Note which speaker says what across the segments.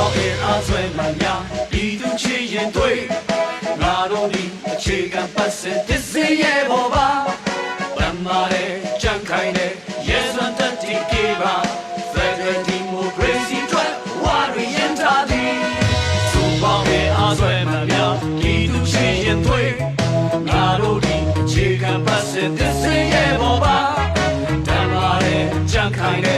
Speaker 1: အားဆွဲမှများဒီသူချစ်ရင်တွေ့ငါတို့ဒီအခြေခံပတ်စင်တစ်စင်းရဲ့ပေါ်ပါဗမာတဲ့ကြံခိုင်တဲ့ရဲစွမ်းတတ်တီကေပါ Federal Democracy ထွက်ဝါရရင်ထားသည်သူပေါင်းရဲ့အားဆွဲမှများဒီသူချစ်ရင်တွေ့ငါတို့ဒီအခြေခံပတ်စင်တစ်စင်းရဲ့ပေါ်ပါဓမ္မတဲ့ကြံခိုင်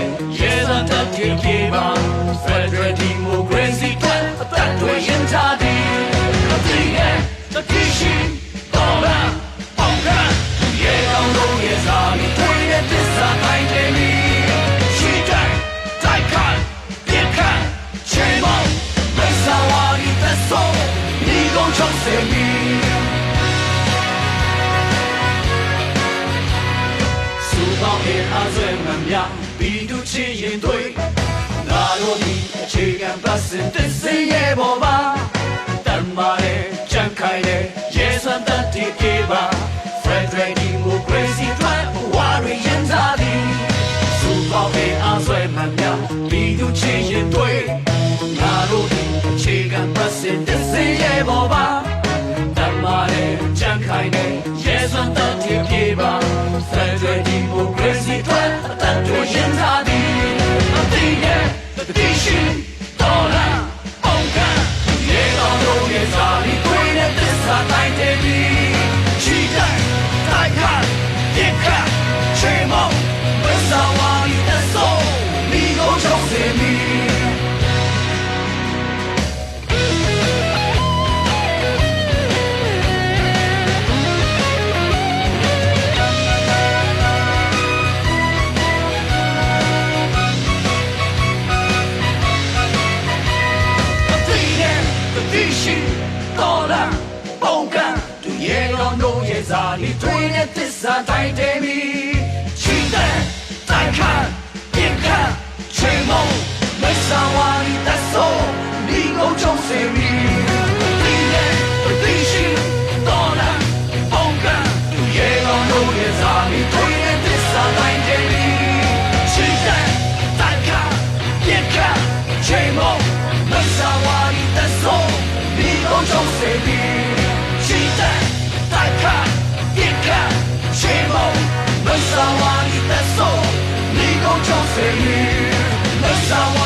Speaker 1: ဒီသက်ဆုံးဒီကုန်ချုပ်စေမီစူပေါင်းရဲ့အားဆွဲမှများဘီတို့ချစ်ရင် ကြံခိုင်တဲ့ရဲစွမ်းတတ်တီပြေပါ Federal Democracy ထွက်အသက်တွေရင်သားသည်အတိရဲ့ တော်လာပုံကံသူရဲ့တော်တို့ရဲ့ဇာတိတွေနဲ့သစ္စာတိုင်းတယ်မီ မဆာဝါရီတဆိုးဒီကိုချုံစေပြီးမဆာ